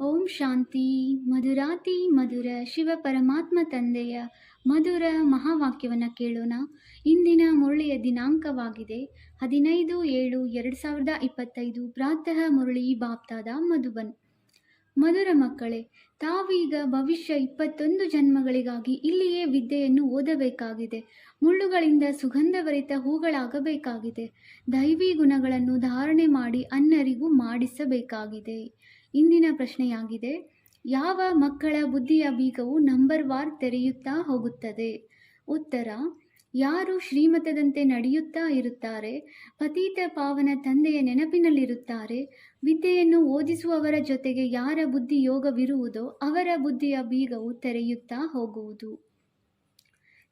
ಓಂ ಶಾಂತಿ, ಮಧುರಾತಿ, ಮಧುರ, ಶಿವ ಪರಮಾತ್ಮ ತಂದೆಯ ಮಧುರ ಮಹಾವಾಕ್ಯವನ್ನು ಕೇಳೋಣ. ಇಂದಿನ ಮುರಳಿಯ ದಿನಾಂಕವಾಗಿದೆ. ಹದಿನೈದು ಏಳು ಎರಡು ಸಾವಿರದ ಇಪ್ಪತ್ತೈದು ಪ್ರಾತಃ ಮುರಳಿ ಬಾಪ್ತಾದ ಮಧುಬನ್. ಮಧುರ ಮಕ್ಕಳೇ, ತಾವೀಗ ಭವಿಷ್ಯ ಇಪ್ಪತ್ತೊಂದು ಜನ್ಮಗಳಿಗಾಗಿ ಇಲ್ಲಿಯೇ ವಿದ್ಯೆಯನ್ನು ಓದಬೇಕಾಗಿದೆ. ಮುಳ್ಳುಗಳಿಂದ ಸುಗಂಧಭರಿತ ಹೂಗಳಾಗಬೇಕಾಗಿದೆ. ದೈವಿ ಗುಣಗಳನ್ನು ಧಾರಣೆ ಮಾಡಿ ಅನ್ನರಿಗೂ ಮಾಡಿಸಬೇಕಾಗಿದೆ. ಇಂದಿನ ಪ್ರಶ್ನೆಯಾಗಿದೆ. ಯಾವ ಮಕ್ಕಳ ಬುದ್ಧಿಯ ಬೀಗವು ನಂಬರ್ ವಾರ್ ತೆರೆಯುತ್ತಾ ಹೋಗುತ್ತದೆ? ಉತ್ತರ, ಯಾರು ಶ್ರೀಮತದಂತೆ ನಡೆಯುತ್ತಾ ಇರುತ್ತಾರೆ? ಪತೀತ ಪಾವನ ತಂದೆಯ ನೆನಪಿನಲ್ಲಿರುತ್ತಾರೆ? ವಿದ್ಯೆಯನ್ನು ಓದಿಸುವವರ ಜೊತೆಗೆ ಯಾರ ಬುದ್ಧಿ ಯೋಗವಿರುವುದೋ ಅವರ ಬುದ್ಧಿಯ ಬೀಗವು ತೆರೆಯುತ್ತಾ ಹೋಗುವುದು.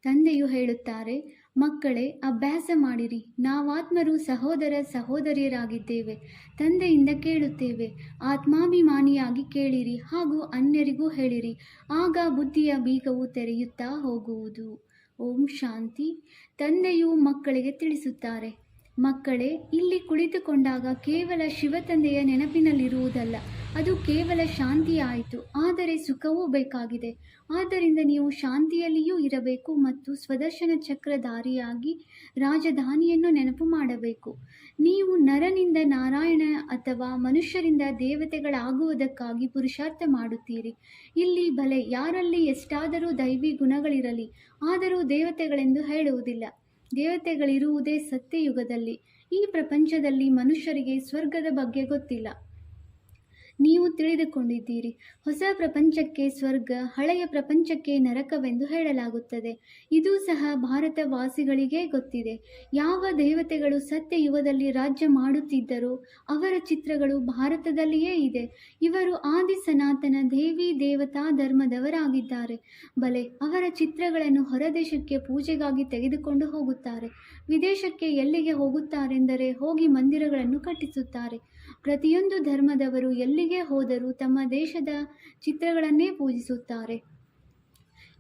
ತಂದೆಯು ಹೇಳುತ್ತಾರೆ ಮಕ್ಕಳೇ, ಅಭ್ಯಾಸ ಮಾಡಿರಿ. ನಾವಾತ್ಮರು ಸಹೋದರ ಸಹೋದರಿಯರಾಗಿದ್ದೇವೆ. ತಂದೆಯಿಂದ ಕೇಳುತ್ತೇವೆ. ಆತ್ಮಾಭಿಮಾನಿಯಾಗಿ ಕೇಳಿರಿ ಹಾಗೂ ಅನ್ಯರಿಗೂ ಹೇಳಿರಿ. ಆಗ ಬುದ್ಧಿಯ ಬೀಗವು ತೆರೆಯುತ್ತಾ ಹೋಗುವುದು. ಓಂ ಶಾಂತಿ. ತಂದೆಯು ಮಕ್ಕಳಿಗೆ ತಿಳಿಸುತ್ತಾರೆ. ಮಕ್ಕಳೇ, ಇಲ್ಲಿ ಕುಳಿತುಕೊಂಡಾಗ ಕೇವಲ ಶಿವತಂದೆಯ ನೆನಪಿನಲ್ಲಿರುವುದಲ್ಲ, ಅದು ಕೇವಲ ಶಾಂತಿಯಾಯಿತು, ಆದರೆ ಸುಖವೂ ಬೇಕಾಗಿದೆ. ಆದ್ದರಿಂದ ನೀವು ಶಾಂತಿಯಲ್ಲಿಯೂ ಇರಬೇಕು ಮತ್ತು ಸ್ವದರ್ಶನ ಚಕ್ರಧಾರಿಯಾಗಿ ರಾಜಧಾನಿಯನ್ನು ನೆನಪು ಮಾಡಬೇಕು. ನೀವು ನರನಿಂದ ನಾರಾಯಣ ಅಥವಾ ಮನುಷ್ಯರಿಂದ ದೇವತೆಗಳಾಗುವುದಕ್ಕಾಗಿ ಪುರುಷಾರ್ಥ ಮಾಡುತ್ತೀರಿ. ಇಲ್ಲಿ ಭಲೆ ಯಾರಲ್ಲಿ ಎಷ್ಟಾದರೂ ದೈವಿ ಗುಣಗಳಿರಲಿ, ಆದರೂ ದೇವತೆಗಳೆಂದು ಹೇಳುವುದಿಲ್ಲ. ದೇವತೆಗಳಿರುವುದೇ ಸತ್ಯಯುಗದಲ್ಲಿ. ಈ ಪ್ರಪಂಚದಲ್ಲಿ ಮನುಷ್ಯರಿಗೆ ಸ್ವರ್ಗದ ಬಗ್ಗೆ ಗೊತ್ತಿಲ್ಲ. ನೀವು ತಿಳಿದುಕೊಂಡಿದ್ದೀರಿ. ಹೊಸ ಪ್ರಪಂಚಕ್ಕೆ ಸ್ವರ್ಗ, ಹಳೆಯ ಪ್ರಪಂಚಕ್ಕೆ ನರಕವೆಂದು ಹೇಳಲಾಗುತ್ತದೆ. ಇದು ಸಹ ಭಾರತವಾಸಿಗಳಿಗೇ ಗೊತ್ತಿದೆ. ಯಾವ ದೇವತೆಗಳು ಸತ್ಯ ಯುಗದಲ್ಲಿ ರಾಜ್ಯ ಮಾಡುತ್ತಿದ್ದರೋ, ಅವರ ಚಿತ್ರಗಳು ಭಾರತದಲ್ಲಿಯೇ ಇದೆ. ಇವರು ಆದಿ ಸನಾತನ ದೇವಿ ದೇವತಾ ಧರ್ಮದವರಾಗಿದ್ದಾರೆ. ಬಲೆ, ಅವರ ಚಿತ್ರಗಳನ್ನು ಹೊರದೇಶಕ್ಕೆ ಪೂಜೆಗಾಗಿ ತೆಗೆದುಕೊಂಡು ಹೋಗುತ್ತಾರೆ. ವಿದೇಶಕ್ಕೆ ಎಲ್ಲಿಗೆ ಹೋಗುತ್ತಾರೆಂದರೆ ಹೋಗಿ ಮಂದಿರಗಳನ್ನು ಕಟ್ಟಿಸುತ್ತಾರೆ. ಪ್ರತಿಯೊಂದು ಧರ್ಮದವರು ಎಲ್ಲಿಗೆ ಹೋದರೂ ತಮ್ಮ ದೇಶದ ಚಿತ್ರಗಳನ್ನೇ ಪೂಜಿಸುತ್ತಾರೆ.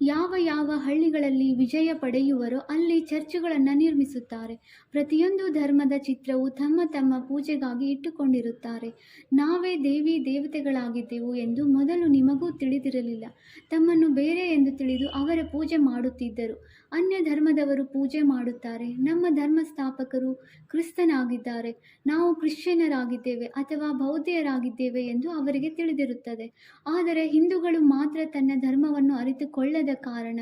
ಯಾವ ಯಾವ ಹಳ್ಳಿಗಳಲ್ಲಿ ವಿಜಯ ಪಡೆಯುವರೋ ಅಲ್ಲಿ ಚರ್ಚುಗಳನ್ನು ನಿರ್ಮಿಸುತ್ತಾರೆ. ಪ್ರತಿಯೊಂದು ಧರ್ಮದ ಚಿತ್ರವು ತಮ್ಮ ತಮ್ಮ ಪೂಜೆಗಾಗಿ ಇಟ್ಟುಕೊಂಡಿರುತ್ತಾರೆ. ನಾವೇ ದೇವಿ ದೇವತೆಗಳಾಗಿದ್ದೆವು ಎಂದು ಮೊದಲು ನಿಮಗೂ ತಿಳಿದಿರಲಿಲ್ಲ. ತಮ್ಮನ್ನು ಬೇರೆ ಎಂದು ತಿಳಿದು ಅವರ ಪೂಜೆ ಮಾಡುತ್ತಿದ್ದರು. ಅನ್ಯ ಧರ್ಮದವರು ಪೂಜೆ ಮಾಡುತ್ತಾರೆ. ನಮ್ಮ ಧರ್ಮ ಸ್ಥಾಪಕರು ಕ್ರಿಸ್ತನಾಗಿದ್ದಾರೆ. ನಾವು ಕ್ರಿಶ್ಚಿಯನರಾಗಿದ್ದೇವೆ ಅಥವಾ ಬೌದ್ಧಿಯರಾಗಿದ್ದೇವೆ ಎಂದು ಅವರಿಗೆ ತಿಳಿದಿರುತ್ತದೆ. ಆದರೆ ಹಿಂದೂಗಳು ಮಾತ್ರ ತನ್ನ ಧರ್ಮವನ್ನು ಅರಿತುಕೊಳ್ಳದ ಕಾರಣ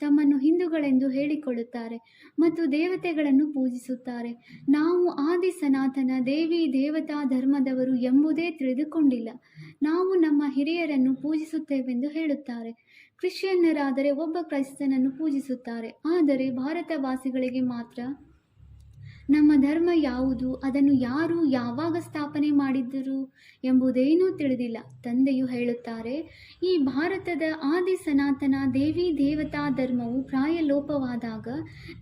ತಮ್ಮನ್ನು ಹಿಂದೂಗಳೆಂದು ಹೇಳಿಕೊಳ್ಳುತ್ತಾರೆ ಮತ್ತು ದೇವತೆಗಳನ್ನು ಪೂಜಿಸುತ್ತಾರೆ. ನಾವು ಆದಿ ಸನಾತನ ದೇವಿ ದೇವತಾ ಧರ್ಮದವರು ಎಂಬುದೇ ತಿಳಿದುಕೊಂಡಿಲ್ಲ. ನಾವು ನಮ್ಮ ಹಿರಿಯರನ್ನು ಪೂಜಿಸುತ್ತೇವೆಂದು ಹೇಳುತ್ತಾರೆ. ಕ್ರಿಶ್ಚಿಯನ್ನರಾದರೆ ಒಬ್ಬ ಕ್ರೈಸ್ತನನ್ನು ಪೂಜಿಸುತ್ತಾರೆ. ಆದರೆ ಭಾರತವಾಸಿಗಳಿಗೆ ಮಾತ್ರ ನಮ್ಮ ಧರ್ಮ ಯಾವುದು? ಅದನ್ನು ಯಾರು ಯಾವಾಗ ಸ್ಥಾಪನೆ ಮಾಡಿದ್ದರು ಎಂಬುದೇನೂ ತಿಳಿದಿಲ್ಲ. ತಂದೆಯು ಹೇಳುತ್ತಾರೆ, ಈ ಭಾರತದ ಆದಿ ಸನಾತನ ದೇವಿ ದೇವತಾ ಧರ್ಮವು ಪ್ರಾಯ ಲೋಪವಾದಾಗ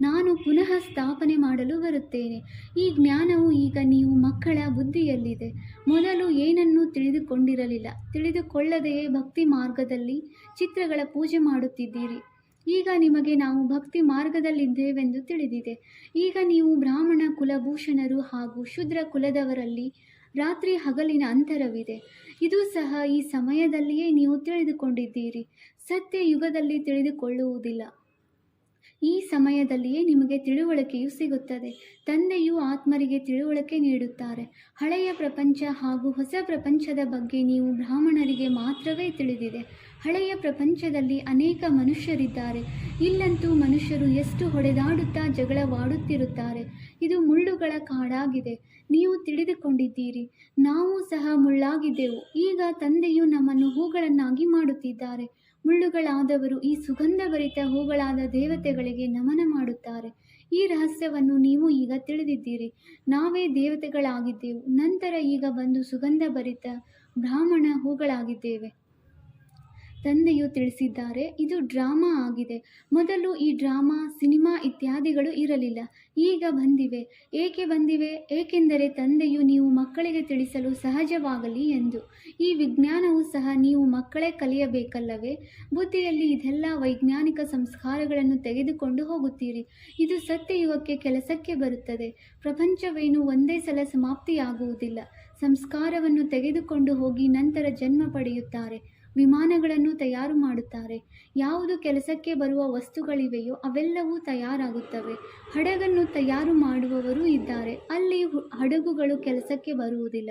ನಾನು ಪುನಃ ಸ್ಥಾಪನೆ ಮಾಡಲು ಬರುತ್ತೇನೆ. ಈ ಜ್ಞಾನವು ಈಗ ನೀವು ಮಕ್ಕಳ ಬುದ್ಧಿಯಲ್ಲಿದೆ. ಮೊದಲು ಏನನ್ನೂ ತಿಳಿದುಕೊಂಡಿರಲಿಲ್ಲ. ತಿಳಿದುಕೊಳ್ಳದೆಯೇ ಭಕ್ತಿ ಮಾರ್ಗದಲ್ಲಿ ಚಿತ್ರಗಳ ಪೂಜೆ ಮಾಡುತ್ತಿದ್ದೀರಿ. ಈಗ ನಿಮಗೆ ನಾವು ಭಕ್ತಿ ಮಾರ್ಗದಲ್ಲಿದ್ದೇವೆಂದು ತಿಳಿದಿದೆ. ಈಗ ನೀವು ಬ್ರಾಹ್ಮಣ ಕುಲಭೂಷಣರು ಹಾಗೂ ಶುದ್ರ ಕುಲದವರಲ್ಲಿ ರಾತ್ರಿ ಹಗಲಿನ ಅಂತರವಿದೆ. ಇದು ಸಹ ಈ ಸಮಯದಲ್ಲಿಯೇ ನೀವು ತಿಳಿದುಕೊಂಡಿದ್ದೀರಿ. ಸತ್ಯ ಯುಗದಲ್ಲಿ ತಿಳಿದುಕೊಳ್ಳುವುದಿಲ್ಲ. ಈ ಸಮಯದಲ್ಲಿಯೇ ನಿಮಗೆ ತಿಳುವಳಿಕೆಯು ಸಿಗುತ್ತದೆ. ತಂದೆಯು ಆತ್ಮರಿಗೆ ತಿಳುವಳಿಕೆ ನೀಡುತ್ತಾರೆ. ಹಳೆಯ ಪ್ರಪಂಚ ಹಾಗೂ ಹೊಸ ಪ್ರಪಂಚದ ಬಗ್ಗೆ ನೀವು ಬ್ರಾಹ್ಮಣರಿಗೆ ಮಾತ್ರವೇ ತಿಳಿದಿದೆ. ಹಳೆಯ ಪ್ರಪಂಚದಲ್ಲಿ ಅನೇಕ ಮನುಷ್ಯರಿದ್ದಾರೆ. ಇಲ್ಲಂತೂ ಮನುಷ್ಯರು ಎಷ್ಟು ಹೊಡೆದಾಡುತ್ತಾ ಜಗಳವಾಡುತ್ತಿರುತ್ತಾರೆ. ಇದು ಮುಳ್ಳುಗಳ ಕಾಡಾಗಿದೆ. ನೀವು ತಿಳಿದುಕೊಂಡಿದ್ದೀರಿ. ನಾವು ಸಹ ಮುಳ್ಳಾಗಿದ್ದೆವು. ಈಗ ತಂದೆಯು ನಮ್ಮನ್ನು ಹೂಗಳನ್ನಾಗಿ ಮಾಡುತ್ತಿದ್ದಾರೆ. ಮುಳ್ಳುಗಳಾದವರು ಈ ಸುಗಂಧಭರಿತ ಹೂಗಳಾದ ದೇವತೆಗಳಿಗೆ ನಮನ ಮಾಡುತ್ತಾರೆ. ಈ ರಹಸ್ಯವನ್ನು ನೀವು ಈಗ ತಿಳಿದಿದ್ದೀರಿ. ನಾವೇ ದೇವತೆಗಳಾಗಿದ್ದೆವು. ನಂತರ ಈಗ ಬಂದು ಸುಗಂಧಭರಿತ ಬ್ರಾಹ್ಮಣ ಹೂಗಳಾಗಿದ್ದೇವೆ. ತಂದೆಯು ತಿಳಿಸಿದ್ದಾರೆ, ಇದು ಡ್ರಾಮಾ ಆಗಿದೆ. ಮೊದಲು ಈ ಡ್ರಾಮಾ, ಸಿನಿಮಾ ಇತ್ಯಾದಿಗಳು ಇರಲಿಲ್ಲ. ಈಗ ಬಂದಿವೆ. ಏಕೆ ಬಂದಿವೆ? ಏಕೆಂದರೆ ತಂದೆಯು ನೀವು ಮಕ್ಕಳಿಗೆ ತಿಳಿಸಲು ಸಹಜವಾಗಲಿ ಎಂದು. ಈ ವಿಜ್ಞಾನವು ಸಹ ನೀವು ಮಕ್ಕಳೇ ಕಲಿಯಬೇಕಲ್ಲವೇ? ಬುದ್ಧಿಯಲ್ಲಿ ಇದೆಲ್ಲ ವೈಜ್ಞಾನಿಕ ಸಂಸ್ಕಾರಗಳನ್ನು ತೆಗೆದುಕೊಂಡು ಹೋಗುತ್ತೀರಿ. ಇದು ಸತ್ಯ ಯುಗಕ್ಕೆ ಕೆಲಸಕ್ಕೆ ಬರುತ್ತದೆ. ಪ್ರಪಂಚವೇನು ಒಂದೇ ಸಲ ಸಮಾಪ್ತಿಯಾಗುವುದಿಲ್ಲ. ಸಂಸ್ಕಾರವನ್ನು ತೆಗೆದುಕೊಂಡು ಹೋಗಿ ನಂತರ ಜನ್ಮ ಪಡೆಯುತ್ತಾರೆ. ವಿಮಾನಗಳನ್ನು ತಯಾರು ಮಾಡುತ್ತಾರೆ. ಯಾವುದು ಕೆಲಸಕ್ಕೆ ಬರುವ ವಸ್ತುಗಳಿವೆಯೋ ಅವೆಲ್ಲವೂ ತಯಾರಾಗುತ್ತವೆ. ಹಡಗನ್ನು ತಯಾರು ಮಾಡುವವರೂ ಇದ್ದಾರೆ. ಅಲ್ಲಿ ಹಡಗುಗಳು ಕೆಲಸಕ್ಕೆ ಬರುವುದಿಲ್ಲ.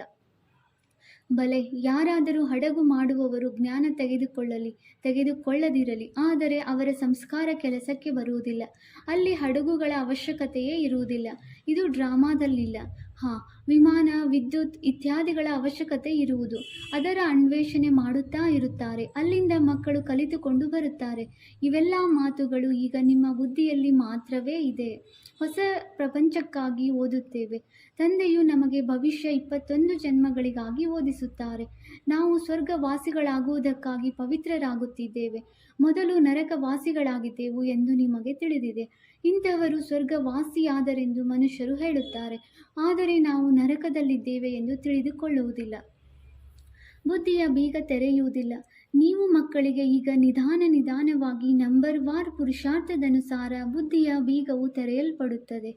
ಬಲೆ, ಯಾರಾದರೂ ಹಡಗು ಮಾಡುವವರು ಜ್ಞಾನ ತೆಗೆದುಕೊಳ್ಳಲಿ, ತೆಗೆದುಕೊಳ್ಳದಿರಲಿ, ಆದರೆ ಅವರ ಸಂಸ್ಕಾರ ಕೆಲಸಕ್ಕೆ ಬರುವುದಿಲ್ಲ. ಅಲ್ಲಿ ಹಡಗುಗಳ ಅವಶ್ಯಕತೆಯೇ ಇರುವುದಿಲ್ಲ. ಇದು ಡ್ರಾಮಾದಲ್ಲಿಲ್ಲ. ಹಾಂ ವಿಮಾನ, ವಿದ್ಯುತ್ ಇತ್ಯಾದಿಗಳ ಅವಶ್ಯಕತೆ ಇರುವುದು. ಅದರ ಅನ್ವೇಷಣೆ ಮಾಡುತ್ತಾ ಇರುತ್ತಾರೆ. ಅಲ್ಲಿಂದ ಮಕ್ಕಳು ಕಲಿತುಕೊಂಡು ಬರುತ್ತಾರೆ. ಇವೆಲ್ಲ ಮಾತುಗಳು ಈಗ ನಿಮ್ಮ ಬುದ್ಧಿಯಲ್ಲಿ ಮಾತ್ರವೇ ಇದೆ. ಹೊಸ ಪ್ರಪಂಚಕ್ಕಾಗಿ ಓದುತ್ತೇವೆ. ತಂದೆಯು ನಮಗೆ ಭವಿಷ್ಯ ಇಪ್ಪತ್ತೊಂದು ಜನ್ಮಗಳಿಗಾಗಿ ಓದಿಸುತ್ತಾರೆ. ನಾವು ಸ್ವರ್ಗವಾಸಿಗಳಾಗುವುದಕ್ಕಾಗಿ ಪವಿತ್ರರಾಗುತ್ತಿದ್ದೇವೆ. ಮೊದಲು ನರಕವಾಸಿಗಳಾಗಿದ್ದೆವು ಎಂದು ನಿಮಗೆ ತಿಳಿದಿದೆ. ಇಂಥವರು ಸ್ವರ್ಗವಾಸಿಯಾದರೆಂದು ಮನುಷ್ಯರು ಹೇಳುತ್ತಾರೆ. ಆದರೆ ನಾವು ನರಕದಲ್ಲಿದ್ದೇವೆ ಎಂದು ತಿಳಿದುಕೊಳ್ಳುವುದಿಲ್ಲ. ಬುದ್ಧಿಯ ಬೀಗ ತೆರೆಯುವುದಿಲ್ಲ. ನೀವು ಮಕ್ಕಳಿಗೆ ಈಗ ನಿಧಾನ ನಿಧಾನವಾಗಿ ನಂಬರ್ ವಾರ್ ಪುರುಷಾರ್ಥದನುಸಾರ ಬುದ್ಧಿಯ ಬೀಗವು ತೆರೆಯಲ್ಪಡುತ್ತದೆ.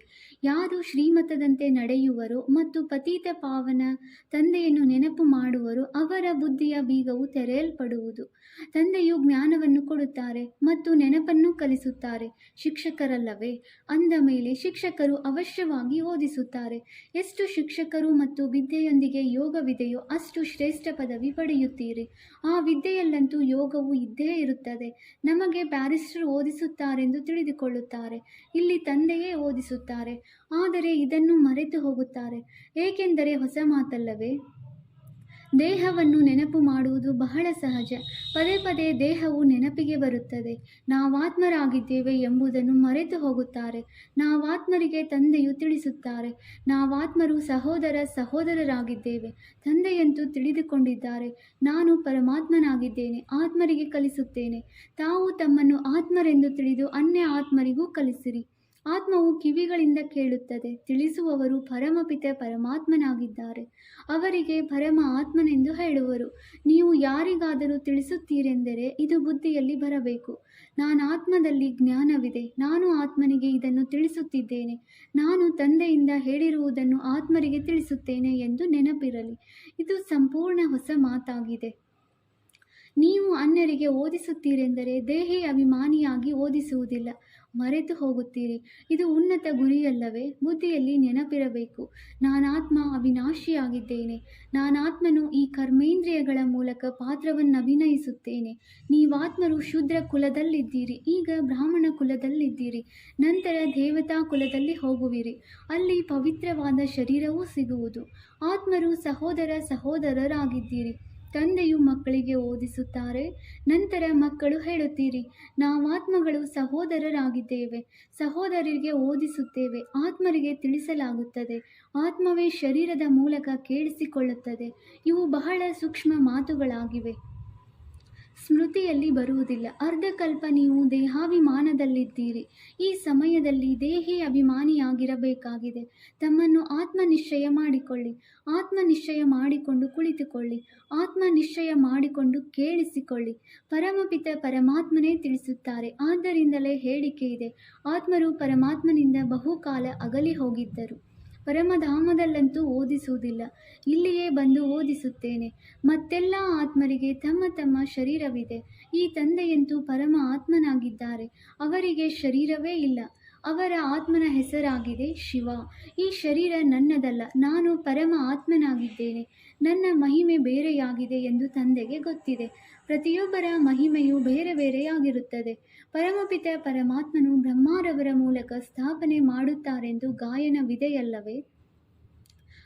ಯಾರು ಶ್ರೀಮತದಂತೆ ನಡೆಯುವರೋ ಮತ್ತು ಪತೀತ ಪಾವನ ತಂದೆಯನ್ನು ನೆನಪು ಮಾಡುವರು ಅವರ ಬುದ್ಧಿಯ ಬೀಗವು ತೆರೆಯಲ್ಪಡುವುದು. ತಂದೆಯು ಜ್ಞಾನವನ್ನು ಕೊಡುತ್ತಾರೆ ಮತ್ತು ನೆನಪನ್ನು ಕಲಿಸುತ್ತಾರೆ. ಶಿಕ್ಷಕರಲ್ಲವೇ? ಅಂದ ಮೇಲೆ ಶಿಕ್ಷಕರು ಅವಶ್ಯವಾಗಿ ಓದಿಸುತ್ತಾರೆ. ಎಷ್ಟು ಶಿಕ್ಷಕರು ಮತ್ತು ವಿದ್ಯೆಯೊಂದಿಗೆ ಯೋಗವಿದೆಯೋ ಅಷ್ಟು ಶ್ರೇಷ್ಠ ಪದವಿ ಪಡೆಯುತ್ತೀರಿ. ಆ ವಿದ್ಯೆಯಲ್ಲಂತೂ ಯೋಗವು ಇದ್ದೇ ಇರುತ್ತದೆ. ನಮಗೆ ಬ್ಯಾರಿಸ್ಟರ್ ಓದಿಸುತ್ತಾರೆಂದು ತಿಳಿದುಕೊಳ್ಳುತ್ತಾರೆ. ಇಲ್ಲಿ ತಂದೆಯೇ ಓದಿಸುತ್ತಾರೆ. ಆದರೆ ಇದನ್ನು ಮರೆತು ಹೋಗುತ್ತಾರೆ ಏಕೆಂದರೆ ಹೊಸ ಮಾತಲ್ಲವೇ? ದೇಹವನ್ನು ನೆನಪು ಮಾಡುವುದು ಬಹಳ ಸಹಜ. ಪದೇ ಪದೇ ದೇಹವು ನೆನಪಿಗೆ ಬರುತ್ತದೆ. ನಾವಾತ್ಮರಾಗಿದ್ದೇವೆ ಎಂಬುದನ್ನು ಮರೆತು ಹೋಗುತ್ತಾರೆ. ನಾವಾತ್ಮರಿಗೆ ತಂದೆಯು ತಿಳಿಸುತ್ತಾರೆ. ನಾವಾತ್ಮರು ಸಹೋದರ ಸಹೋದರರಾಗಿದ್ದೇವೆ. ತಂದೆಯಂತೂ ತಿಳಿದುಕೊಂಡಿದ್ದಾರೆ. ನಾನು ಪರಮಾತ್ಮನಾಗಿದ್ದೇನೆ. ಆತ್ಮರಿಗೆ ಕಲಿಸುತ್ತೇನೆ. ತಾವು ತಮ್ಮನ್ನು ಆತ್ಮರೆಂದು ತಿಳಿದು ಅನ್ಯ ಆತ್ಮರಿಗೂ ಕಲಿಸಿರಿ. ಆತ್ಮವು ಕಿವಿಗಳಿಂದ ಕೇಳುತ್ತದೆ, ತಿಳಿಸುವವರು ಪರಮಪಿತ ಪರಮಾತ್ಮನಾಗಿದ್ದಾರೆ. ಅವರಿಗೆ ಪರಮ ಆತ್ಮನೆಂದು ಹೇಳುವರು. ನೀವು ಯಾರಿಗಾದರೂ ತಿಳಿಸುತ್ತೀರೆಂದರೆ ಇದು ಬುದ್ಧಿಯಲ್ಲಿ ಬರಬೇಕು. ನಾನು ಆತ್ಮದಲ್ಲಿ ಜ್ಞಾನವಿದೆ, ನಾನು ಆತ್ಮನಿಗೆ ಇದನ್ನು ತಿಳಿಸುತ್ತಿದ್ದೇನೆ. ನಾನು ತಂದೆಯಿಂದ ಹೇಳಿರುವುದನ್ನು ಆತ್ಮರಿಗೆ ತಿಳಿಸುತ್ತೇನೆ ಎಂದು ನೆನಪಿರಲಿ. ಇದು ಸಂಪೂರ್ಣ ಹೊಸ ಮಾತಾಗಿದೆ. ನೀವು ಅನ್ಯರಿಗೆ ಓದಿಸುತ್ತೀರೆಂದರೆ ದೇಹಿ ಅಭಿಮಾನಿಯಾಗಿ ಓದಿಸುವುದಿಲ್ಲ. ಮರೆತು ಹೋಗುತ್ತೀರಿ. ಇದು ಉನ್ನತ ಗುರಿಯಲ್ಲವೇ? ಬುದ್ಧಿಯಲ್ಲಿ ನೆನಪಿರಬೇಕು. ನಾನಾತ್ಮ ಅವಿನಾಶಿಯಾಗಿದ್ದೇನೆ. ನಾನಾತ್ಮನು ಈ ಕರ್ಮೇಂದ್ರಿಯಗಳ ಮೂಲಕ ಪಾತ್ರವನ್ನು ಅಭಿನಯಿಸುತ್ತೇನೆ. ನೀವಾತ್ಮರು ಶೂದ್ರ ಕುಲದಲ್ಲಿದ್ದೀರಿ. ಈಗ ಬ್ರಾಹ್ಮಣ ಕುಲದಲ್ಲಿದ್ದೀರಿ. ನಂತರ ದೇವತಾ ಕುಲದಲ್ಲಿ ಹೋಗುವಿರಿ. ಅಲ್ಲಿ ಪವಿತ್ರವಾದ ಶರೀರವೂ ಸಿಗುವುದು. ಆತ್ಮರು ಸಹೋದರ ಸಹೋದರರಾಗಿದ್ದೀರಿ. ತಂದೆಯು ಮಕ್ಕಳಿಗೆ ಓದಿಸುತ್ತಾರೆ. ನಂತರ ಮಕ್ಕಳು ಹೇಳುತ್ತೀರಿ, ನಾವಾತ್ಮಗಳು ಸಹೋದರರಾಗಿದ್ದೇವೆ, ಸಹೋದರರಿಗೆ ಓದಿಸುತ್ತೇವೆ, ಆತ್ಮರಿಗೆ ತಿಳಿಸಲಾಗುತ್ತದೆ. ಆತ್ಮವೇ ಶರೀರದ ಮೂಲಕ ಕೇಳಿಸಿಕೊಳ್ಳುತ್ತದೆ. ಇವು ಬಹಳ ಸೂಕ್ಷ್ಮ ಮಾತುಗಳಾಗಿವೆ. ಸ್ಮೃತಿಯಲ್ಲಿ ಬರುವುದಿಲ್ಲ. ಅರ್ಧಕಲ್ಪ ನೀವು ದೇಹಾಭಿಮಾನದಲ್ಲಿದ್ದೀರಿ. ಈ ಸಮಯದಲ್ಲಿ ದೇಹಿ ಅಭಿಮಾನಿಯಾಗಿರಬೇಕಾಗಿದೆ. ತಮ್ಮನ್ನು ಆತ್ಮನಿಶ್ಚಯ ಮಾಡಿಕೊಳ್ಳಿ. ಆತ್ಮನಿಶ್ಚಯ ಮಾಡಿಕೊಂಡು ಕುಳಿತುಕೊಳ್ಳಿ. ಆತ್ಮನಿಶ್ಚಯ ಮಾಡಿಕೊಂಡು ಕೇಳಿಸಿಕೊಳ್ಳಿ. ಪರಮಪಿತ ಪರಮಾತ್ಮನೇ ತಿಳಿಸುತ್ತಾರೆ. ಆದ್ದರಿಂದಲೇ ಹೇಳಿಕೆ ಇದೆ. ಆತ್ಮರು ಪರಮಾತ್ಮನಿಂದ ಬಹುಕಾಲ ಅಗಲಿ ಹೋಗಿದ್ದರು ಪರಮಧಾಮದಲ್ಲಂತೂ ಓದಿಸುವುದಿಲ್ಲ. ಇಲ್ಲಿಯೇ ಬಂದು ಓದಿಸುತ್ತೇನೆ. ಮತ್ತೆಲ್ಲ ಆತ್ಮರಿಗೆ ತಮ್ಮ ತಮ್ಮ ಶರೀರವಿದೆ. ಈ ತಂದೆಯಂತೂ ಪರಮ ಆತ್ಮನಾಗಿದ್ದಾರೆ. ಅವರಿಗೆ ಶರೀರವೇ ಇಲ್ಲ. ಅವರ ಆತ್ಮನ ಹೆಸರಾಗಿದೆ ಶಿವ. ಈ ಶರೀರ ನನ್ನದಲ್ಲ. ನಾನು ಪರಮ ಆತ್ಮನಾಗಿದ್ದೇನೆ. ನನ್ನ ಮಹಿಮೆ ಬೇರೆಯಾಗಿದೆ ಎಂದು ತಂದೆಗೆ ಗೊತ್ತಿದೆ. ಪ್ರತಿಯೊಬ್ಬರ ಮಹಿಮೆಯು ಬೇರೆ ಬೇರೆಯಾಗಿರುತ್ತದೆ. ಪರಮಪಿತ ಪರಮಾತ್ಮನು ಬ್ರಹ್ಮಾರವರ ಮೂಲಕ ಸ್ಥಾಪನೆ ಮಾಡುತ್ತಾರೆಂದು ಗಾಯನವಿದೆಯಲ್ಲವೇ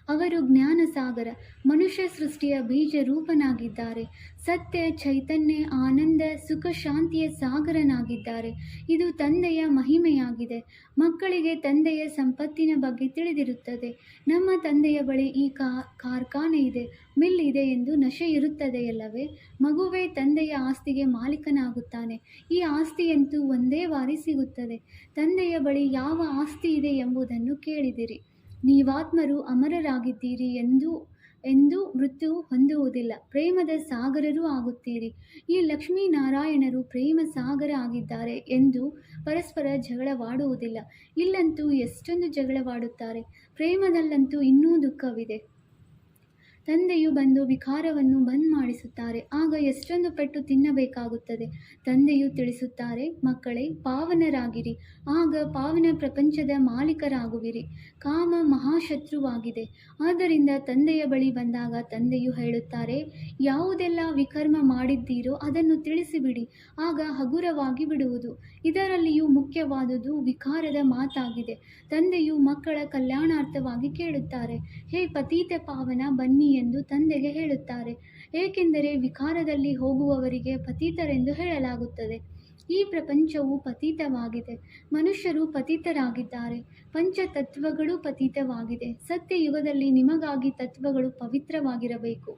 ಅವರು ಜ್ಞಾನಸಾಗರ, ಮನುಷ್ಯ ಸೃಷ್ಟಿಯ ಬೀಜ ರೂಪನಾಗಿದ್ದಾರೆ ಸತ್ಯ, ಚೈತನ್ಯ, ಆನಂದ, ಸುಖ, ಶಾಂತಿಯ ಸಾಗರನಾಗಿದ್ದಾರೆ. ಇದು ತಂದೆಯ ಮಹಿಮೆಯಾಗಿದೆ. ಮಕ್ಕಳಿಗೆ ತಂದೆಯ ಸಂಪತ್ತಿನ ಬಗ್ಗೆ ತಿಳಿದಿರುತ್ತದೆ. ನಮ್ಮ ತಂದೆಯ ಬಳಿ ಈ ಕಾರ್ಖಾನೆ ಇದೆ, ಮಿಲ್ ಇದೆ ಎಂದು ನಶೆ ಇರುತ್ತದೆಯಲ್ಲವೇ ಮಗುವೇ ತಂದೆಯ ಆಸ್ತಿಗೆ ಮಾಲೀಕನಾಗುತ್ತಾನೆ. ಈ ಆಸ್ತಿಯಂತೂ ಒಂದೇ ಬಾರಿ ಸಿಗುತ್ತದೆ. ತಂದೆಯ ಬಳಿ ಯಾವ ಆಸ್ತಿ ಇದೆ ಎಂಬುದನ್ನು ಕೇಳಿದಿರಿ. ನೀವಾತ್ಮರು ಅಮರರಾಗಿದ್ದೀರಿ ಎಂದು ಎಂದು ಮೃತ್ಯು ಹೊಂದುವುದಿಲ್ಲ. ಪ್ರೇಮದ ಸಾಗರರೂ ಆಗುತ್ತೀರಿ. ಈ ಲಕ್ಷ್ಮೀನಾರಾಯಣರು ಪ್ರೇಮ ಸಾಗರ ಆಗಿದ್ದಾರೆ ಎಂದು ಪರಸ್ಪರ ಜಗಳವಾಡುವುದಿಲ್ಲ. ಇಲ್ಲಂತೂ ಎಷ್ಟೊಂದು ಜಗಳವಾಡುತ್ತಾರೆ. ಪ್ರೇಮದಲ್ಲಂತೂ ಇನ್ನೂ ದುಃಖವಿದೆ. ತಂದೆಯು ಬಂದು ವಿಕಾರವನ್ನು ಬಂದ್ ಮಾಡಿಸುತ್ತಾರೆ, ಆಗ ಎಷ್ಟೊಂದು ಪೆಟ್ಟು ತಿನ್ನಬೇಕಾಗುತ್ತದೆ. ತಂದೆಯು ತಿಳಿಸುತ್ತಾರೆ, ಮಕ್ಕಳೇ, ಪಾವನರಾಗಿರಿ, ಆಗ ಪಾವನ ಪ್ರಪಂಚದ ಮಾಲೀಕರಾಗುವಿರಿ. ಕಾಮ ಮಹಾಶತ್ರುವಾಗಿದೆ. ಆದ್ದರಿಂದ ತಂದೆಯ ಬಳಿ ಬಂದಾಗ ತಂದೆಯು ಹೇಳುತ್ತಾರೆ, ಯಾವುದೆಲ್ಲ ವಿಕರ್ಮ ಮಾಡಿದ್ದೀರೋ ಅದನ್ನು ತಿಳಿಸಿಬಿಡಿ, ಆಗ ಹಗುರವಾಗಿ ಬಿಡುವುದು. ಇದರಲ್ಲಿಯೂ ಮುಖ್ಯವಾದುದು ವಿಕಾರದ ಮಾತಾಗಿದೆ. ತಂದೆಯು ಮಕ್ಕಳ ಕಲ್ಯಾಣಾರ್ಥವಾಗಿ ಕೇಳುತ್ತಾರೆ, ಹೇ ಪತೀತ ಪಾವನ ಬನ್ನಿ ಎಂದು ತಂದೆಗೆ ಹೇಳುತ್ತಾರೆ. ಏಕೆಂದರೆ ವಿಕಾರದಲ್ಲಿ ಹೋಗುವವರಿಗೆ ಪತೀತರೆಂದು ಹೇಳಲಾಗುತ್ತದೆ. ಈ ಪ್ರಪಂಚವು ಪತೀತವಾಗಿದೆ. ಮನುಷ್ಯರು ಪತೀತರಾಗಿದ್ದಾರೆ. ಪಂಚತತ್ವಗಳು ಪತೀತವಾಗಿದೆ. ಸತ್ಯ ಯುಗದಲ್ಲಿ ನಿಮಗಾಗಿ ತತ್ವಗಳು ಪವಿತ್ರವಾಗಿರಬೇಕು.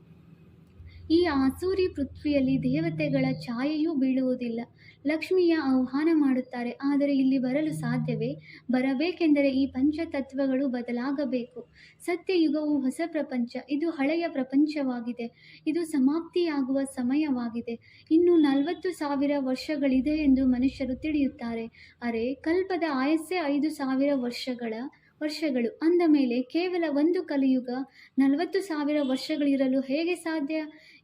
ಈ ಆಸೂರಿ ಪೃಥ್ವಿಯಲ್ಲಿ ದೇವತೆಗಳ ಛಾಯೆಯೂ ಬೀಳುವುದಿಲ್ಲ. ಲಕ್ಷ್ಮಿಯ ಆಹ್ವಾನ ಮಾಡುತ್ತಾರೆ. ಆದರೆ ಇಲ್ಲಿ ಬರಲು ಸಾಧ್ಯವೇ? ಬರಬೇಕೆಂದರೆ ಈ ಪಂಚತತ್ವಗಳು ಬದಲಾಗಬೇಕು. ಸತ್ಯಯುಗವು ಹೊಸ ಪ್ರಪಂಚ, ಇದು ಹಳೆಯ ಪ್ರಪಂಚವಾಗಿದೆ. ಇದು ಸಮಾಪ್ತಿಯಾಗುವ ಸಮಯವಾಗಿದೆ. ಇನ್ನು ನಲವತ್ತು ಸಾವಿರ ವರ್ಷಗಳಿದೆ ಎಂದು ಮನುಷ್ಯರು ತಿಳಿಯುತ್ತಾರೆ. ಅರೆ, ಕಲ್ಪದ ಆಯಸ್ಸೇ ಐದು ಸಾವಿರ ವರ್ಷಗಳ, ವರ್ಷಗಳು. ಅಂದ ಮೇಲೆ ಕೇವಲ ಒಂದು ಕಲಿಯುಗ, ನಲವತ್ತು ಸಾವಿರ ವರ್ಷಗಳಿರಲು ಹೇಗೆ ಸಾಧ್ಯ?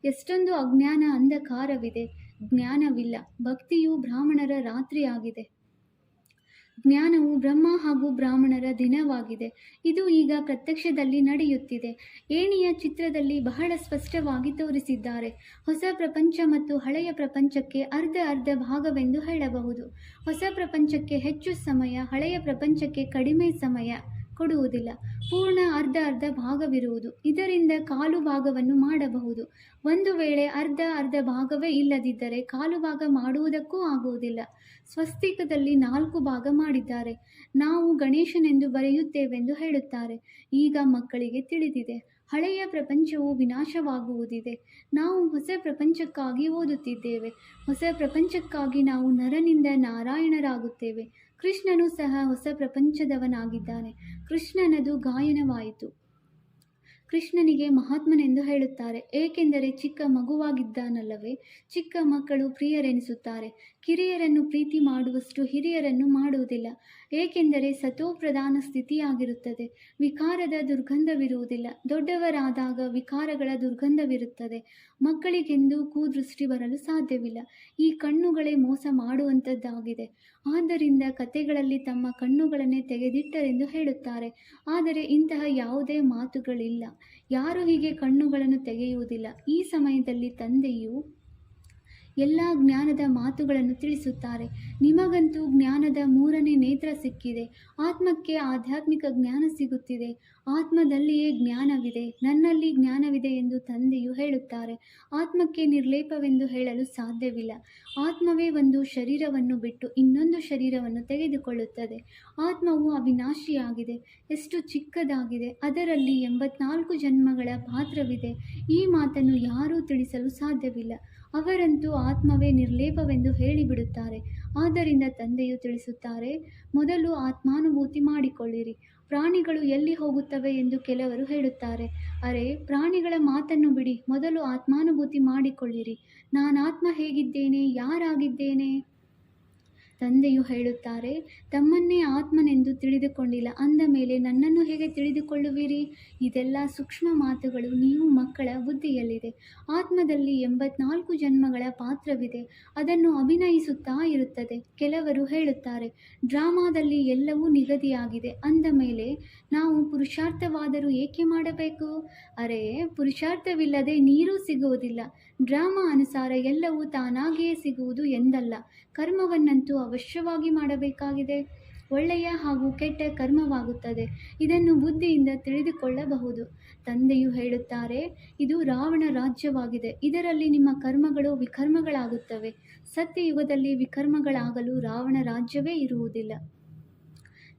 ಎಷ್ಟೊಂದು ಅಜ್ಞಾನ ಅಂಧಕಾರವಿದೆ. ಜ್ಞಾನವಿಲ್ಲ. ಭಕ್ತಿಯು ಬ್ರಾಹ್ಮಣರ ರಾತ್ರಿಯಾಗಿದೆ ಜ್ಞಾನವು ಬ್ರಹ್ಮ ಹಾಗೂ ಬ್ರಾಹ್ಮಣರ ದಿನವಾಗಿದೆ. ಇದು ಈಗ ಪ್ರತ್ಯಕ್ಷದಲ್ಲಿ ನಡೆಯುತ್ತಿದೆ. ಏಣಿಯ ಚಿತ್ರದಲ್ಲಿ ಬಹಳ ಸ್ಪಷ್ಟವಾಗಿ ತೋರಿಸಿದ್ದಾರೆ. ಹೊಸ ಪ್ರಪಂಚ ಮತ್ತು ಹಳೆಯ ಪ್ರಪಂಚಕ್ಕೆ ಅರ್ಧ ಅರ್ಧ ಭಾಗವೆಂದು ಹೇಳಬಹುದು. ಹೊಸ ಪ್ರಪಂಚಕ್ಕೆ ಹೆಚ್ಚು ಸಮಯ, ಹಳೆಯ ಪ್ರಪಂಚಕ್ಕೆ ಕಡಿಮೆ ಸಮಯ. ಕೊಡುವುದಿಲ್ಲ. ಪೂರ್ಣ ಅರ್ಧ ಅರ್ಧ ಭಾಗವಿರುವುದು. ಇದರಿಂದ ಕಾಲು ಭಾಗವನ್ನು ಮಾಡಬಹುದು. ಒಂದು ವೇಳೆ ಅರ್ಧ ಅರ್ಧ ಭಾಗವೇ ಇಲ್ಲದಿದ್ದರೆ ಕಾಲು ಭಾಗ ಮಾಡುವುದಕ್ಕೂ ಆಗುವುದಿಲ್ಲ. ಸ್ವಸ್ತಿಕದಲ್ಲಿ ನಾಲ್ಕು ಭಾಗ ಮಾಡಿದ್ದಾರೆ. ನಾವು ಗಣೇಶನೆಂದು ಬರೆಯುತ್ತೇವೆಂದು ಹೇಳುತ್ತಾರೆ. ಈಗ ಮಕ್ಕಳಿಗೆ ತಿಳಿದಿದೆ. ಹಳೆಯ ಪ್ರಪಂಚವು ವಿನಾಶವಾಗುವುದಿದೆ. ನಾವು ಹೊಸ ಪ್ರಪಂಚಕ್ಕಾಗಿ ಓದುತ್ತಿದ್ದೇವೆ. ಹೊಸ ಪ್ರಪಂಚಕ್ಕಾಗಿ ನಾವು ನರನಿಂದ ನಾರಾಯಣರಾಗುತ್ತೇವೆ. ಕೃಷ್ಣನು ಸಹ ಹೊಸ ಪ್ರಪಂಚದವನಾಗಿದ್ದಾನೆ. ಕೃಷ್ಣನದು ಗಾಯನವಾಯಿತು. ಕೃಷ್ಣನಿಗೆ ಮಹಾತ್ಮನೆಂದು ಹೇಳುತ್ತಾರೆ. ಏಕೆಂದರೆ ಚಿಕ್ಕ ಮಗುವಾಗಿದ್ದಾನಲ್ಲವೇ? ಚಿಕ್ಕ ಮಕ್ಕಳು ಪ್ರಿಯರೆನಿಸುತ್ತಾರೆ. ಕಿರಿಯರನ್ನು ಪ್ರೀತಿ ಮಾಡುವಷ್ಟು ಹಿರಿಯರನ್ನು ಮಾಡುವುದಿಲ್ಲ, ಏಕೆಂದರೆ ಸತೋಪ್ರಧಾನ ಸ್ಥಿತಿಯಾಗಿರುತ್ತದೆ. ವಿಕಾರದ ದುರ್ಗಂಧವಿರುವುದಿಲ್ಲ, ದೊಡ್ಡವರಾದಾಗ ವಿಕಾರಗಳ ದುರ್ಗಂಧವಿರುತ್ತದೆ. ಮಕ್ಕಳಿಗೆಂದು ಕೂದೃಷ್ಟಿ ಬರಲು ಸಾಧ್ಯವಿಲ್ಲ, ಈ ಕಣ್ಣುಗಳೇ ಮೋಸ ಮಾಡುವಂಥದ್ದಾಗಿದೆ ಆದ್ದರಿಂದ ಕತೆಗಳಲ್ಲಿ ತಮ್ಮ ಕಣ್ಣುಗಳನ್ನೇ ತೆಗೆದಿಟ್ಟರೆಂದು ಹೇಳುತ್ತಾರೆ, ಆದರೆ ಇಂತಹ ಯಾವುದೇ ಮಾತುಗಳಿಲ್ಲ. ಯಾರು ಹೀಗೆ ಕಣ್ಣುಗಳನ್ನು ತೆಗೆಯುವುದಿಲ್ಲ. ಈ ಸಮಯದಲ್ಲಿ ತಂದೆಯು ಎಲ್ಲ ಜ್ಞಾನದ ಮಾತುಗಳನ್ನು ತಿಳಿಸುತ್ತಾರೆ. ನಿಮಗಂತೂ ಜ್ಞಾನದ ಮೂರನೇ ನೇತ್ರ ಸಿಕ್ಕಿದೆ. ಆತ್ಮಕ್ಕೆ ಆಧ್ಯಾತ್ಮಿಕ ಜ್ಞಾನ ಸಿಗುತ್ತಿದೆ. ಆತ್ಮದಲ್ಲಿಯೇ ಜ್ಞಾನವಿದೆ. ನನ್ನಲ್ಲಿ ಜ್ಞಾನವಿದೆ ಎಂದು ತಂದೆಯು ಹೇಳುತ್ತಾರೆ. ಆತ್ಮಕ್ಕೆ ನಿರ್ಲೇಪವೆಂದು ಹೇಳಲು ಸಾಧ್ಯವಿಲ್ಲ. ಆತ್ಮವೇ ಒಂದು ಶರೀರವನ್ನು ಬಿಟ್ಟು ಇನ್ನೊಂದು ಶರೀರವನ್ನು ತೆಗೆದುಕೊಳ್ಳುತ್ತದೆ. ಆತ್ಮವು ಅವಿನಾಶಿಯಾಗಿದೆ. ಎಷ್ಟು ಚಿಕ್ಕದಾಗಿದೆ. ಅದರಲ್ಲಿ ಎಂಬತ್ನಾಲ್ಕು ಜನ್ಮಗಳ ಪಾತ್ರವಿದೆ. ಈ ಮಾತನ್ನು ಯಾರೂ ತಿಳಿಸಲು ಸಾಧ್ಯವಿಲ್ಲ. ಅವರಂತೂ ಆತ್ಮವೇ ನಿರ್ಲೇಪವೆಂದು ಹೇಳಿಬಿಡುತ್ತಾರೆ. ಆದ್ದರಿಂದ ತಂದೆಯು ತಿಳಿಸುತ್ತಾರೆ, ಮೊದಲು ಆತ್ಮಾನುಭೂತಿ ಮಾಡಿಕೊಳ್ಳಿರಿ. ಪ್ರಾಣಿಗಳು ಎಲ್ಲಿ ಹೋಗುತ್ತವೆ ಎಂದು ಕೆಲವರು ಹೇಳುತ್ತಾರೆ. ಅರೆ, ಪ್ರಾಣಿಗಳ ಮಾತನ್ನು ಬಿಡಿ, ಮೊದಲು ಆತ್ಮಾನುಭೂತಿ ಮಾಡಿಕೊಳ್ಳಿರಿ. ನಾನಾತ್ಮ ಹೇಗಿದ್ದೇನೆ, ಯಾರಾಗಿದ್ದೇನೆ? ತಂದೆಯು ಹೇಳುತ್ತಾರೆ, ತಮ್ಮನ್ನೇ ಆತ್ಮನೆಂದು ತಿಳಿದುಕೊಂಡಿಲ್ಲ. ಅಂದ ಮೇಲೆ ನನ್ನನ್ನು ಹೇಗೆ ತಿಳಿದುಕೊಳ್ಳುವಿರಿ? ಇದೆಲ್ಲ ಸೂಕ್ಷ್ಮ ಮಾತುಗಳು. ನೀವು ಮಕ್ಕಳ ಬುದ್ಧಿಯಲ್ಲಿದೆ. ಆತ್ಮದಲ್ಲಿ ಎಂಬತ್ನಾಲ್ಕು ಜನ್ಮಗಳ ಪಾತ್ರವಿದೆ. ಅದನ್ನು ಅಭಿನಯಿಸುತ್ತಾ ಇರುತ್ತದೆ. ಕೆಲವರು ಹೇಳುತ್ತಾರೆ, ಡ್ರಾಮಾದಲ್ಲಿ ಎಲ್ಲವೂ ನಿಗದಿಯಾಗಿದೆ. ಅಂದ ಮೇಲೆ, ನಾವು ಪುರುಷಾರ್ಥವಾದರೂ ಏಕೆ ಮಾಡಬೇಕು? ಅರೆ, ಪುರುಷಾರ್ಥವಿಲ್ಲದೆ ನೀರು ಸಿಗುವುದಿಲ್ಲ. ಡ್ರಾಮಾ ಅನುಸಾರ ಎಲ್ಲವೂ ತಾನಾಗಿಯೇ ಸಿಗುವುದು ಎಂದಲ್ಲ. ಕರ್ಮವನ್ನಂತೂ ಅವಶ್ಯವಾಗಿ ಮಾಡಬೇಕಾಗಿದೆ. ಒಳ್ಳೆಯ ಹಾಗೂ ಕೆಟ್ಟ ಕರ್ಮವಾಗುತ್ತದೆ. ಇದನ್ನು ಬುದ್ಧಿಯಿಂದ ತಿಳಿದುಕೊಳ್ಳಬಹುದು. ತಂದೆಯು ಹೇಳುತ್ತಾರೆ, ಇದು ರಾವಣ ರಾಜ್ಯವಾಗಿದೆ. ಇದರಲ್ಲಿ ನಿಮ್ಮ ಕರ್ಮಗಳು ವಿಕರ್ಮಗಳಾಗುತ್ತವೆ. ಸತ್ಯಯುಗದಲ್ಲಿ ವಿಕರ್ಮಗಳಾಗಲು ರಾವಣ ರಾಜ್ಯವೇ ಇರುವುದಿಲ್ಲ.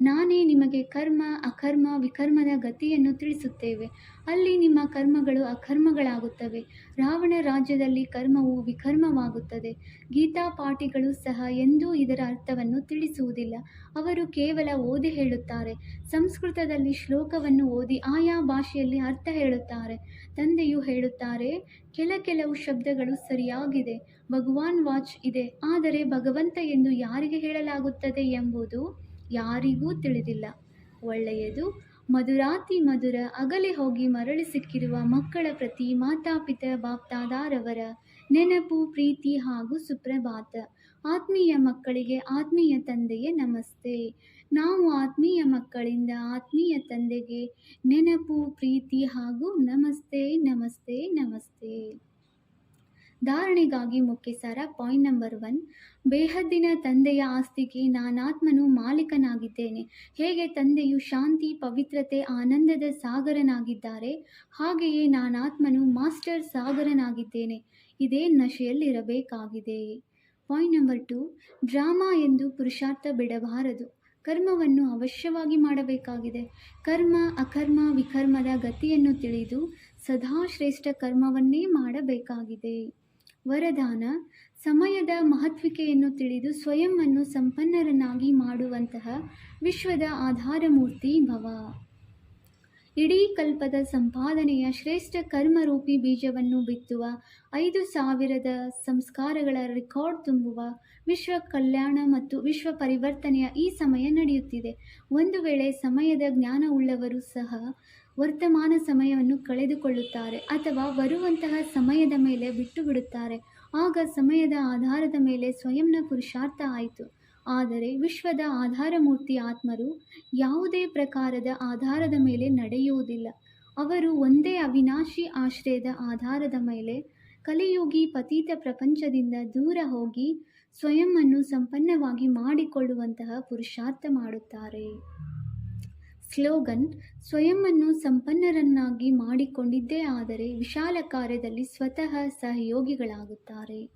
ನಾನೇ ನಿಮಗೆ ಕರ್ಮ, ಅಕರ್ಮ, ವಿಕರ್ಮದ ಗತಿಯನ್ನು ತಿಳಿಸುತ್ತೇವೆ. ಅಲ್ಲಿ ನಿಮ್ಮ ಕರ್ಮಗಳು ಅಕರ್ಮಗಳಾಗುತ್ತವೆ. ರಾವಣ ರಾಜ್ಯದಲ್ಲಿ ಕರ್ಮವು ವಿಕರ್ಮವಾಗುತ್ತದೆ. ಗೀತಾ ಪಾಠಿಗಳು ಸಹ ಎಂದೂ ಇದರ ಅರ್ಥವನ್ನು ತಿಳಿಸುವುದಿಲ್ಲ. ಅವರು ಕೇವಲ ಓದಿ ಹೇಳುತ್ತಾರೆ. ಸಂಸ್ಕೃತದಲ್ಲಿ ಶ್ಲೋಕವನ್ನು ಓದಿ ಆಯಾ ಭಾಷೆಯಲ್ಲಿ ಅರ್ಥ ಹೇಳುತ್ತಾರೆ. ತಂದೆಯು ಹೇಳುತ್ತಾರೆ, ಕೆಲ ಕೆಲವು ಶಬ್ದಗಳು ಸರಿಯಾಗಿದೆ. ಭಗವಾನ್ ವಾಚ್ ಇದೆ. ಆದರೆ ಭಗವಂತ ಎಂದು ಯಾರಿಗೆ ಹೇಳಲಾಗುತ್ತದೆ ಎಂಬುದು ಯಾರಿಗೂ ತಿಳಿದಿಲ್ಲ. ಒಳ್ಳೆಯದು, ಮಧುರಾತಿ ಮಧುರ ಅಗಲೆ ಹೋಗಿ ಮರಳಿ ಸಿಕ್ಕಿರುವ ಮಕ್ಕಳ ಪ್ರತಿ ಮಾತಾಪಿತ ಬಾಪ್ತಾದಾರವರ ನೆನಪು, ಪ್ರೀತಿ ಹಾಗೂ ಸುಪ್ರಭಾತ. ಆತ್ಮೀಯ ಮಕ್ಕಳಿಗೆ ಆತ್ಮೀಯ ತಂದೆಯ ನಮಸ್ತೆ. ನಾವು ಆತ್ಮೀಯ ಮಕ್ಕಳಿಂದ ಆತ್ಮೀಯ ತಂದೆಗೆ ನೆನಪು, ಪ್ರೀತಿ ಹಾಗೂ ನಮಸ್ತೆ ನಮಸ್ತೆ ನಮಸ್ತೆ. ಧಾರಣೆಗಾಗಿ ಮುಖ್ಯ ಸಾರ ಪಾಯಿಂಟ್ ನಂಬರ್ ಒನ್ ಬೇಹದ್ದಿನ ತಂದೆಯ ಆಸ್ತಿಗೆ ನಾನಾತ್ಮನು ಮಾಲೀಕನಾಗಿದ್ದೇನೆ. ಹೇಗೆ ತಂದೆಯು ಶಾಂತಿ, ಪವಿತ್ರತೆ, ಆನಂದದ ಸಾಗರನಾಗಿದ್ದಾರೆ, ಹಾಗೆಯೇ ನಾನಾತ್ಮನು ಮಾಸ್ಟರ್ ಸಾಗರನಾಗಿದ್ದೇನೆ. ಇದೇ ನಶೆಯಲ್ಲಿರಬೇಕಾಗಿದೆ. ಪಾಯಿಂಟ್ ನಂಬರ್ ಟು ಡ್ರಾಮಾ ಎಂದು ಪುರುಷಾರ್ಥ ಬಿಡಬಾರದು. ಕರ್ಮವನ್ನು ಅವಶ್ಯವಾಗಿ ಮಾಡಬೇಕಾಗಿದೆ. ಕರ್ಮ, ಅಕರ್ಮ, ವಿಕರ್ಮದ ಗತಿಯನ್ನು ತಿಳಿದು ಸದಾ ಶ್ರೇಷ್ಠ ಕರ್ಮವನ್ನೇ ಮಾಡಬೇಕಾಗಿದೆ. ವರದಾನ, ಸಮಯದ ಮಹತ್ವಿಕೆಯನ್ನು ತಿಳಿದು ಸ್ವಯಂವನ್ನು ಸಂಪನ್ನರನ್ನಾಗಿ ಮಾಡುವಂತಹ ವಿಶ್ವದ ಆಧಾರಮೂರ್ತಿ ಭವ. ಇಡೀ ಕಲ್ಪದ ಸಂಪಾದನೆಯ ಶ್ರೇಷ್ಠ ಕರ್ಮರೂಪಿ ಬೀಜವನ್ನು ಬಿತ್ತುವ, ಐದು ಸಾವಿರದ ಸಂಸ್ಕಾರಗಳ ರೆಕಾರ್ಡ್ ತುಂಬುವ ವಿಶ್ವ ಕಲ್ಯಾಣ ಮತ್ತು ವಿಶ್ವ ಪರಿವರ್ತನೆಯ ಈ ಸಮಯ ನಡೆಯುತ್ತಿದೆ. ಒಂದು ವೇಳೆ ಸಮಯದ ಜ್ಞಾನವುಳ್ಳವರು ಸಹ ವರ್ತಮಾನ ಸಮಯವನ್ನು ಕಳೆದುಕೊಳ್ಳುತ್ತಾರೆ ಅಥವಾ ಬರುವಂತಹ ಸಮಯದ ಮೇಲೆ ಬಿಟ್ಟು ಬಿಡುತ್ತಾರೆ ಆಗ ಸಮಯದ ಆಧಾರದ ಮೇಲೆ ಸ್ವಯಂನ ಪುರುಷಾರ್ಥ ಆಯಿತು. ಆದರೆ ವಿಶ್ವದ ಆಧಾರಮೂರ್ತಿ ಆತ್ಮರು ಯಾವುದೇ ಪ್ರಕಾರದ ಆಧಾರದ ಮೇಲೆ ನಡೆಯುವುದಿಲ್ಲ. ಅವರು ಒಂದೇ ಅವಿನಾಶಿ ಆಶ್ರಯದ ಆಧಾರದ ಮೇಲೆ ಕಲಿಯುಗಿ ಪತೀತ ಪ್ರಪಂಚದಿಂದ ದೂರ ಹೋಗಿ ಸ್ವಯಂ ಅನ್ನು ಸಂಪನ್ನವಾಗಿ ಮಾಡಿಕೊಳ್ಳುವಂತಹ ಪುರುಷಾರ್ಥ ಮಾಡುತ್ತಾರೆ. ಸ್ಲೋಗನ್ ಸ್ವಯಂವನ್ನು ಸಂಪನ್ನರನ್ನಾಗಿ ಮಾಡಿಕೊಂಡಿದ್ದೇ ಆದರೆ ವಿಶಾಲ ಕಾರ್ಯದಲ್ಲಿ ಸ್ವತಃ ಸಹಯೋಗಿಗಳಾಗುತ್ತಾರೆ.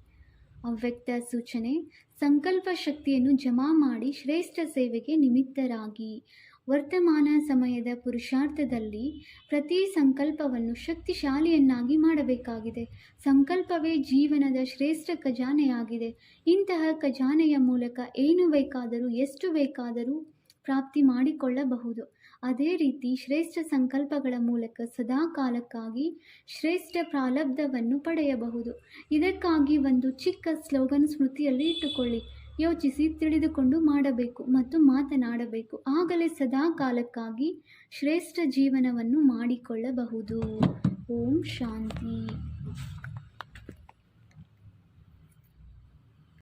ಅವ್ಯಕ್ತ ಸೂಚನೆ, ಸಂಕಲ್ಪ ಶಕ್ತಿಯನ್ನು ಜಮಾ ಮಾಡಿ ಶ್ರೇಷ್ಠ ಸೇವೆಗೆ ನಿಮಿತ್ತರಾಗಿ. ವರ್ತಮಾನ ಸಮಯದ ಪುರುಷಾರ್ಥದಲ್ಲಿ ಪ್ರತಿ ಸಂಕಲ್ಪವನ್ನು ಶಕ್ತಿಶಾಲಿಯನ್ನಾಗಿ ಮಾಡಬೇಕಾಗಿದೆ. ಸಂಕಲ್ಪವೇ ಜೀವನದ ಶ್ರೇಷ್ಠ ಖಜಾನೆಯಾಗಿದೆ. ಇಂತಹ ಖಜಾನೆಯ ಮೂಲಕ ಏನು ಬೇಕಾದರೂ, ಎಷ್ಟು ಬೇಕಾದರೂ ಪ್ರಾಪ್ತಿ ಮಾಡಿಕೊಳ್ಳಬಹುದು. ಅದೇ ರೀತಿ ಶ್ರೇಷ್ಠ ಸಂಕಲ್ಪಗಳ ಮೂಲಕ ಸದಾ ಕಾಲಕ್ಕಾಗಿ ಶ್ರೇಷ್ಠ ಪ್ರಾಲಬ್ಧವನ್ನು ಪಡೆಯಬಹುದು. ಇದಕ್ಕಾಗಿ ಒಂದು ಚಿಕ್ಕ ಸ್ಲೋಗನ್ ಸ್ಮೃತಿಯಲ್ಲಿ ಇಟ್ಟುಕೊಳ್ಳಿ. ಯೋಚಿಸಿ, ತಿಳಿದುಕೊಂಡು ಮಾಡಬೇಕು ಮತ್ತು ಮಾತನಾಡಬೇಕು. ಆಗಲೇ ಸದಾ ಕಾಲಕ್ಕಾಗಿ ಶ್ರೇಷ್ಠ ಜೀವನವನ್ನು ಮಾಡಿಕೊಳ್ಳಬಹುದು. ಓಂ ಶಾಂತಿ.